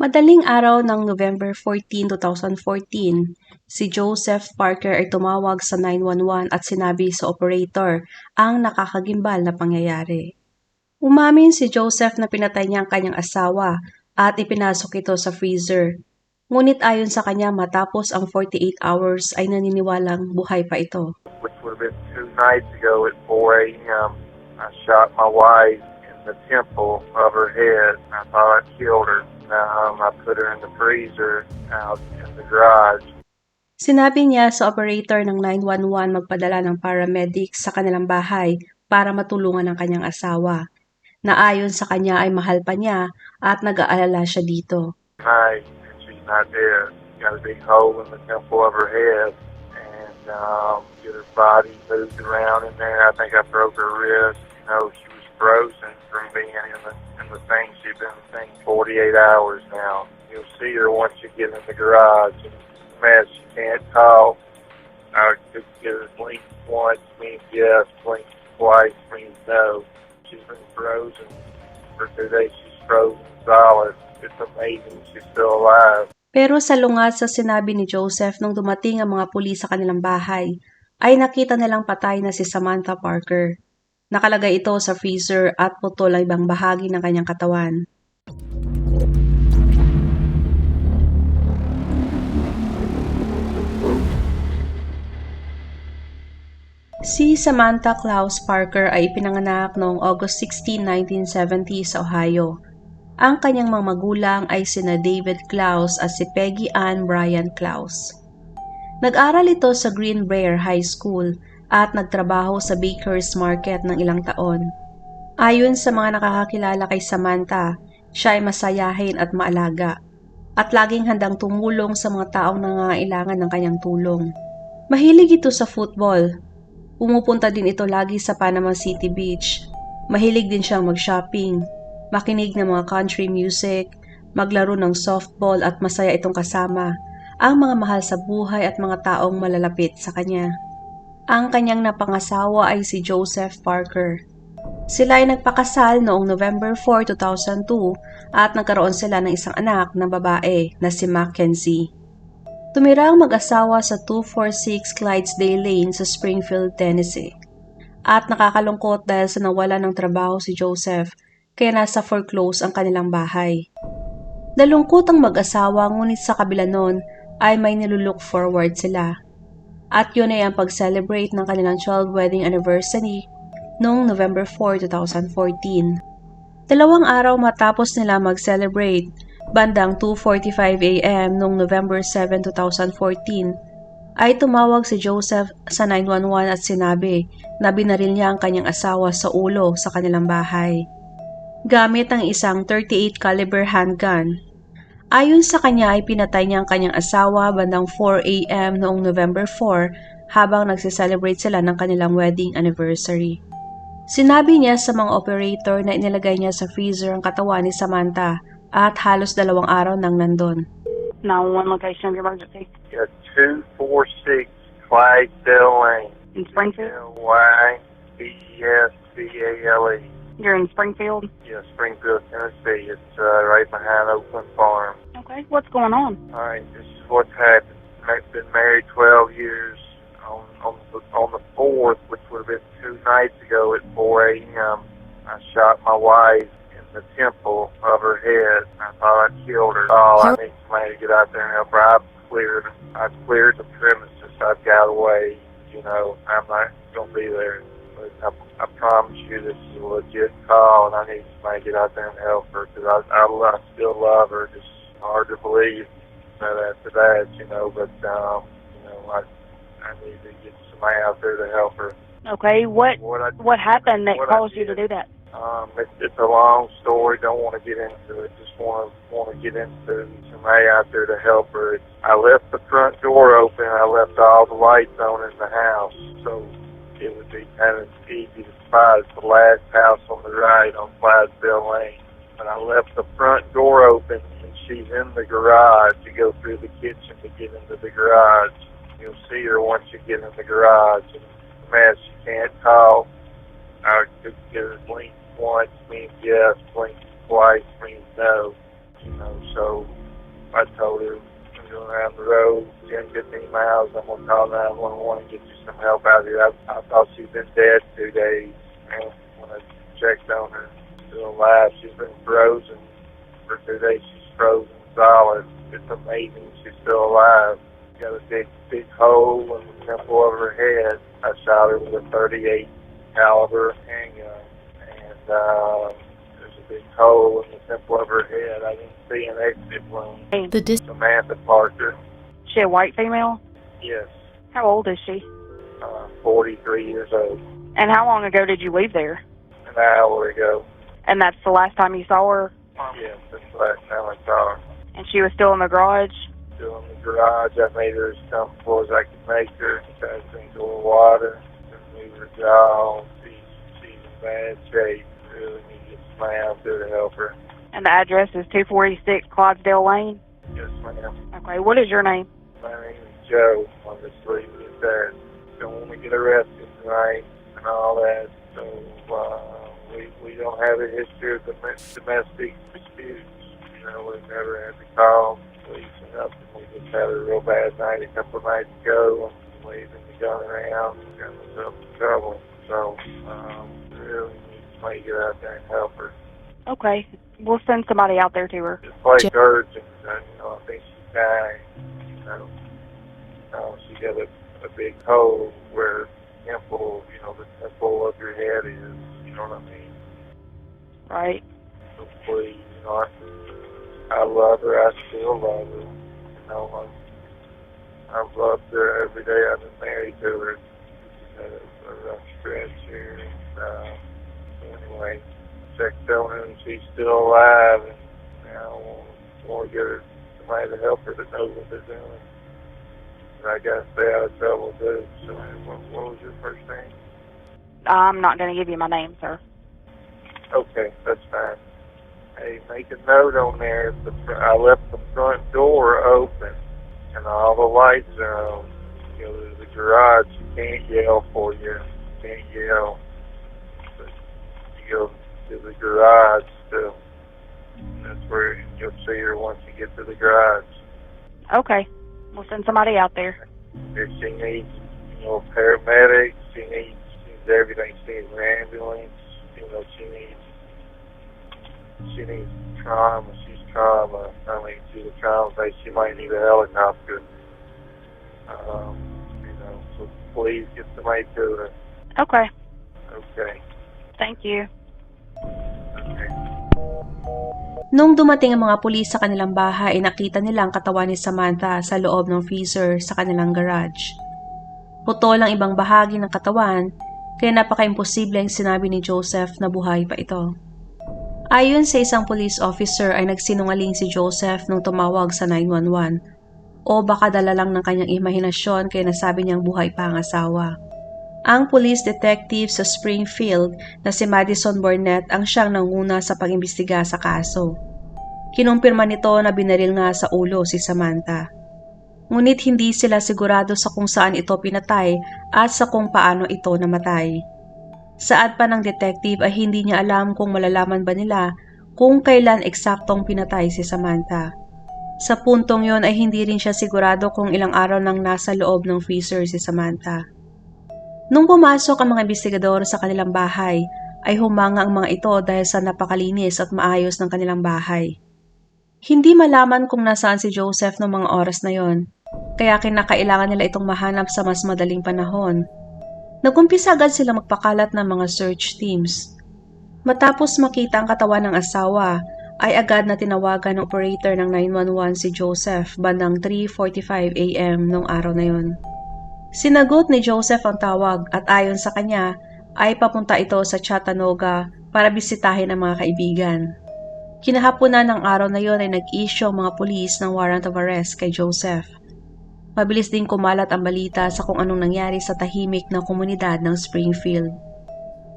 Madaling araw ng November 14, 2014, si Joseph Parker ay tumawag sa 911 at sinabi sa operator ang nakakagimbal na pangyayari. Umamin si Joseph na pinatay niya ang kanyang asawa at ipinasok ito sa freezer. Ngunit ayon sa kanya matapos ang 48 hours ay naniniwalang buhay pa ito. which would have been two nights ago at 4 a.m. I shot my wife in the temple of her head. I thought I killed her. Um, I put her in the freezer out in the garage. Sinabi niya sa operator ng 911 magpadala ng paramedics sa kanilang bahay para matulungan ang kanyang asawa. Na ayon sa kanya ay mahal pa niya at nag-aalala siya dito. And she's not dead. Got a big hole in the temple of her head, and um, get her body moved around in there. I think I broke her wrist. You know, she frozen from being in the in the thing. She's been in the thing 48 hours now. You'll see her once you get in the garage. Mess, she can't talk. I could get her blink once means yes, blink twice means no. She's been frozen for two days. She's frozen solid. It's amazing she's still alive. Pero sa lungat sa sinabi ni Joseph nung dumating ang mga pulis sa kanilang bahay, ay nakita nilang patay na si Samantha Parker. Nakalagay ito sa freezer at putol ang ibang bahagi ng kanyang katawan. Si Samantha Klaus Parker ay ipinanganak noong August 16, 1970 sa Ohio. Ang kanyang mga magulang ay sina David Klaus at si Peggy Ann Brian Klaus. Nag-aral ito sa Green Brier High School at nagtrabaho sa Baker's Market ng ilang taon. Ayon sa mga nakakakilala kay Samantha, siya ay masayahin at maalaga at laging handang tumulong sa mga taong nangangailangan ng kanyang tulong. Mahilig ito sa football. Pumupunta din ito lagi sa Panama City Beach. Mahilig din siyang mag-shopping, makinig ng mga country music, maglaro ng softball at masaya itong kasama ang mga mahal sa buhay at mga taong malalapit sa kanya. Ang kanyang napangasawa ay si Joseph Parker. Sila ay nagpakasal noong November 4, 2002 at nagkaroon sila ng isang anak na babae na si Mackenzie. Tumira ang mag-asawa sa 246 Clydesdale Lane sa Springfield, Tennessee. At nakakalungkot dahil sa nawala ng trabaho si Joseph kaya nasa foreclose ang kanilang bahay. Dalungkot ang mag-asawa ngunit sa kabila nun ay may nilulook forward sila. At yun ay ang pag-celebrate ng kanilang 12 wedding anniversary noong November 4, 2014. Dalawang araw matapos nila mag-celebrate, bandang 2.45 a.m. noong November 7, 2014, ay tumawag si Joseph sa 911 at sinabi na binaril niya ang kanyang asawa sa ulo sa kanilang bahay. Gamit ang isang 38 caliber handgun Ayon sa kanya ay pinatay niya ang kanyang asawa bandang 4 a.m. noong November 4 habang nagsiselebrate sila ng kanilang wedding anniversary. Sinabi niya sa mga operator na inilagay niya sa freezer ang katawan ni Samantha at halos dalawang araw nang nandun. 911 location of your emergency Yeah, 246 Clydesdale Lane. in Springfield. L-Y-B-E-S-B-A-L-E. You're in Springfield. Yeah, Springfield, Tennessee. It's uh, right behind Oakland Farm. Okay. What's going on? All right, this is what's happened. I've been married 12 years. On on the, on the fourth, which would have been two nights ago at 4 a.m., I shot my wife in the temple of her head. I thought I killed her. Oh, I need somebody to get out there and help her. I've cleared. I've cleared the premises. I've got away. You know, I'm not gonna be there. I, I promise you, this is a legit call, and I need somebody to get out there and help her because I, I, I still love her. Just hard to believe that after that, you know. But um, you know, I I need to get somebody out there to help her. Okay. What What I what happened that What caused you to do that? um, it's, it's a long story. Don't want to get into it. Just want to want to get into somebody out there to help her. It's, I left the front door open. I left all the lights on in the house, so it would be kind of easy to spot. The last house on the right on Clydesdale Lane. But I left the front door open, and she's in the garage. You go through the kitchen to get into the garage. You'll see her once you get in the garage. And man, she can't talk. I could get her blink once means yes, blink twice means no. You know, so I told her I'm around the road 10, 15 miles. I'm gonna call 911 and get you some help out here. I, I thought she'd been dead two days, and when I checked on her, still alive. She's been frozen for two days. She's frozen solid. It's amazing she's still alive. Got a big, big hole in the temple of her head. I shot her with a 38 caliber handgun, and uh, big hole in the temple of her head. I didn't see an exit wound. The dis- Samantha Parker. She a white female? Yes, How old is she? uh, 43 years old. And how long ago did you leave there? An hour ago. And that's the last time you saw her? Yes, that's the last time I saw her. And she was still in the garage? Still in the garage. I made her as comfortable as I could make her. Tried to drink a little water. Move her jaw. She's, she's in bad shape. Really get somebody there to help her. And the address is 246 Clydesdale Lane? Yes, ma'am. Okay, what is your name? My name is Joe. I'll just leave it. Don't want to get arrested tonight and all that. So uh, we we don't have a history of dom- domestic disputes. You know, we've never had to call police or nothing. We just had a real bad night a couple of nights ago. Leaving the gun around, got myself in trouble. So need somebody to get out there and help her. Okay, we'll send somebody out there to her. This place Ja- urgent. Uh, you know, I think she's dying. You know, uh, she got a, a big hole where temple, you know, the temple of your head is. You know what I mean? Right. So please, you know, I, I love her. I still love her. You know, I, I've loved her every day I've been married to her. She's had a, a rough stretch here. And, uh, so anyway, checked on her she's still alive. And now I want, want to get her somebody to help her that knows what they're doing. And I got to stay out of trouble too. So what, what was your first name? I'm not going to give you my name, sir. Okay, that's fine. Hey, make a note on there. The, fr- I left the front door open and all the lights are on. You know, there's a garage. You can't yell for you. You can't yell. Go to the garage still. That's where you'll see her once you get to the garage. Okay, we'll send somebody out there. If she needs, you know, paramedics, she needs, she needs everything. She needs an ambulance. You know, she needs, she needs trauma. She's trauma. I mean, she's a trauma base. She might need a helicopter. Um, you know, so please get somebody to her. Okay, Okay. thank you. Nung dumating ang mga pulis sa kanilang bahay, nakita nila ang katawan ni Samantha sa loob ng freezer sa kanilang garage. Putol ang ibang bahagi ng katawan, kaya napaka-imposible ang sinabi ni Joseph na buhay pa ito. Ayon sa isang police officer ay nagsinungaling si Joseph nung tumawag sa 911 o baka dala lang ng kanyang imahinasyon kaya nasabi niyang buhay pa ang asawa. Ang police detective sa Springfield na si Madison Burnett ang siyang nanguna sa pag-imbestiga sa kaso. Kinumpirma nito na binaril nga sa ulo si Samantha. Ngunit hindi sila sigurado sa kung saan ito pinatay at sa kung paano ito namatay. Saad pa ng detective ay hindi niya alam kung malalaman ba nila kung kailan eksaktong pinatay si Samantha. Sa puntong yon ay hindi rin siya sigurado kung ilang araw nang nasa loob ng freezer si Samantha. Nung pumasok ang mga investigador sa kanilang bahay, ay humanga ang mga ito dahil sa napakalinis at maayos ng kanilang bahay. Hindi malaman kung nasaan si Joseph noong mga oras na yon, kaya kinakailangan nila itong mahanap sa mas madaling panahon. Nagumpisa agad sila magpakalat ng mga search teams. Matapos makita ang katawan ng asawa, ay agad na tinawagan ng operator ng 911 si Joseph bandang 3.45 a.m. noong araw na yon. Sinagot ni Joseph ang tawag at ayon sa kanya ay papunta ito sa Chattanooga para bisitahin ang mga kaibigan. Kinahaponan ng araw na yon ay nag-issue ang mga pulis ng warrant of arrest kay Joseph. Mabilis din kumalat ang balita sa kung anong nangyari sa tahimik na komunidad ng Springfield.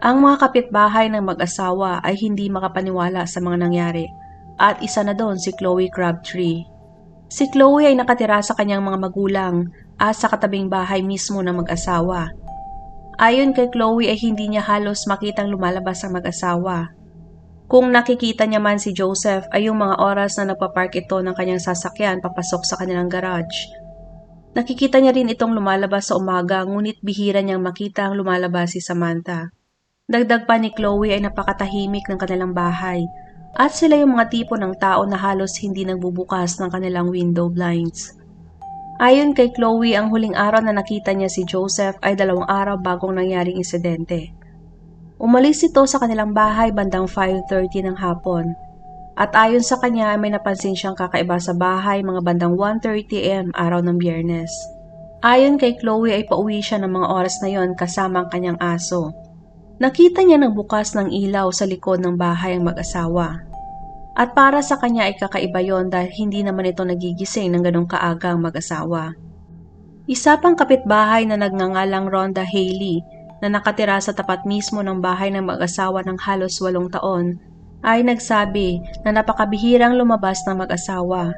Ang mga kapitbahay ng mag-asawa ay hindi makapaniwala sa mga nangyari at isa na doon si Chloe Crabtree. Si Chloe ay nakatira sa kanyang mga magulang at sa katabing bahay mismo ng mag-asawa. Ayon kay Chloe ay hindi niya halos makitang lumalabas ang mag-asawa. Kung nakikita niya man si Joseph ay yung mga oras na nagpapark ito ng kanyang sasakyan papasok sa kanilang garage. Nakikita niya rin itong lumalabas sa umaga ngunit bihira niyang makita ang lumalabas si Samantha. Dagdag pa ni Chloe ay napakatahimik ng kanilang bahay at sila yung mga tipo ng tao na halos hindi nagbubukas ng kanilang window blinds. Ayon kay Chloe, ang huling araw na nakita niya si Joseph ay dalawang araw bagong nangyaring insidente. Umalis ito sa kanilang bahay bandang 5.30 ng hapon. At ayon sa kanya, may napansin siyang kakaiba sa bahay mga bandang 1.30am araw ng biyernes. Ayon kay Chloe ay pauwi siya ng mga oras na yon kasama ang kanyang aso. Nakita niya ng bukas ng ilaw sa likod ng bahay ang mag-asawa. At para sa kanya ay kakaiba yon dahil hindi naman ito nagigising ng ganong kaagang mag-asawa. Isa pang kapitbahay na nagngangalang Rhonda Haley na nakatira sa tapat mismo ng bahay ng mag-asawa ng halos walong taon ay nagsabi na napakabihirang lumabas ng mag-asawa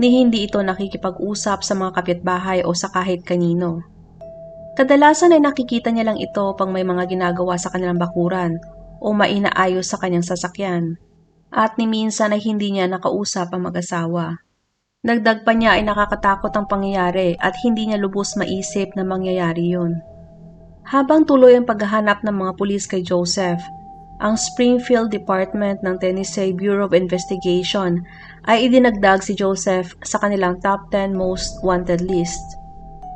ni hindi ito nakikipag-usap sa mga kapitbahay o sa kahit kanino. Kadalasan ay nakikita niya lang ito pang may mga ginagawa sa kanilang bakuran o mainaayos sa kanyang sasakyan at ni minsan ay hindi niya nakausap ang mag-asawa. Dagdag pa niya ay nakakatakot ang pangyayari at hindi niya lubos maisip na mangyayari yun. Habang tuloy ang paghahanap ng mga pulis kay Joseph, ang Springfield Department ng Tennessee Bureau of Investigation ay idinagdag si Joseph sa kanilang top 10 most wanted list.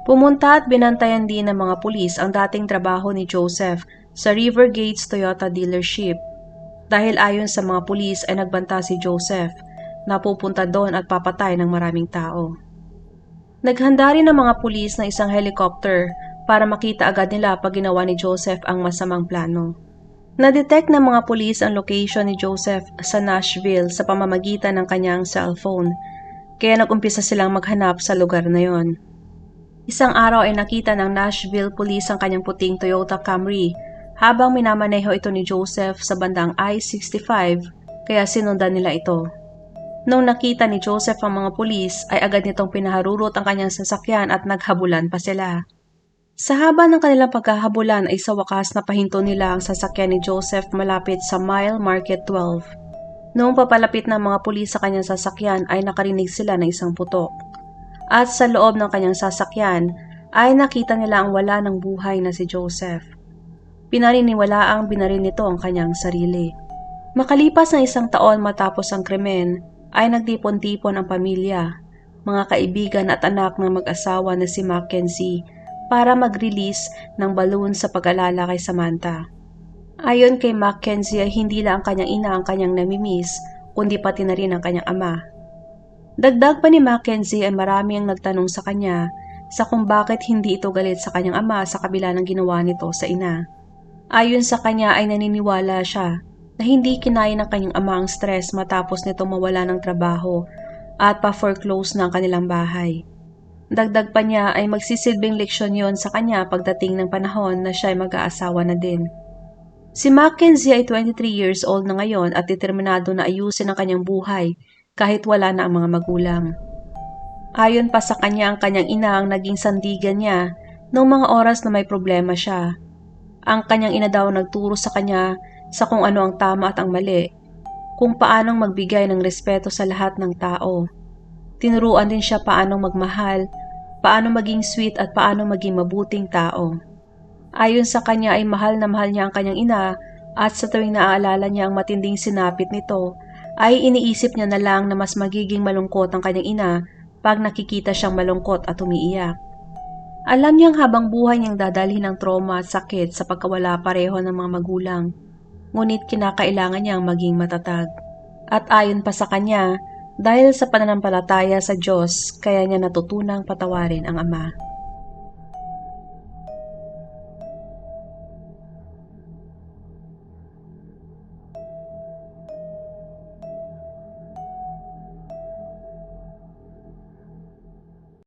Pumunta at binantayan din ng mga pulis ang dating trabaho ni Joseph sa River Gates Toyota dealership. Dahil ayon sa mga pulis ay nagbanta si Joseph na pupunta doon at papatay ng maraming tao. Naghanda rin ng mga pulis ng isang helicopter para makita agad nila pag ginawa ni Joseph ang masamang plano. Na-detect ng mga pulis ang location ni Joseph sa Nashville sa pamamagitan ng kanyang cellphone, kaya nag-umpisa silang maghanap sa lugar na yon. Isang araw ay nakita ng Nashville Police ang kanyang puting Toyota Camry habang minamaneho ito ni Joseph sa bandang I-65 kaya sinundan nila ito. Nung nakita ni Joseph ang mga pulis ay agad nitong pinaharurot ang kanyang sasakyan at naghabulan pa sila. Sa haba ng kanilang paghahabulan ay sa wakas na pahinto nila ang sasakyan ni Joseph malapit sa Mile Market 12. Noong papalapit ng mga pulis sa kanyang sasakyan ay nakarinig sila ng isang putok at sa loob ng kanyang sasakyan ay nakita nila ang wala ng buhay na si Joseph. Pinariniwala ang binaril nito ang kanyang sarili. Makalipas ng isang taon matapos ang krimen, ay nagtipon-tipon ang pamilya, mga kaibigan at anak ng mag-asawa na si Mackenzie para mag-release ng balloon sa pag-alala kay Samantha. Ayon kay Mackenzie ay hindi lang ang kanyang ina ang kanyang namimiss, kundi pati na rin ang kanyang ama. Dagdag pa ni Mackenzie ay marami ang nagtanong sa kanya sa kung bakit hindi ito galit sa kanyang ama sa kabila ng ginawa nito sa ina. Ayon sa kanya ay naniniwala siya na hindi kinaya ng kanyang ama ang stress matapos nito mawala ng trabaho at pa-foreclose ng kanilang bahay. Dagdag pa niya ay magsisilbing leksyon yon sa kanya pagdating ng panahon na siya ay mag-aasawa na din. Si Mackenzie ay 23 years old na ngayon at determinado na ayusin ang kanyang buhay kahit wala na ang mga magulang. Ayon pa sa kanya ang kanyang ina ang naging sandigan niya noong mga oras na may problema siya. Ang kanyang ina daw nagturo sa kanya sa kung ano ang tama at ang mali, kung paanong magbigay ng respeto sa lahat ng tao. Tinuruan din siya paanong magmahal, paano maging sweet at paano maging mabuting tao. Ayon sa kanya ay mahal na mahal niya ang kanyang ina at sa tuwing naaalala niya ang matinding sinapit nito, ay iniisip niya na lang na mas magiging malungkot ang kanyang ina pag nakikita siyang malungkot at umiiyak. Alam niyang habang buhay niyang dadalhin ng trauma at sakit sa pagkawala pareho ng mga magulang, ngunit kinakailangan niyang maging matatag. At ayon pa sa kanya, dahil sa pananampalataya sa Diyos, kaya niya natutunang patawarin ang ama.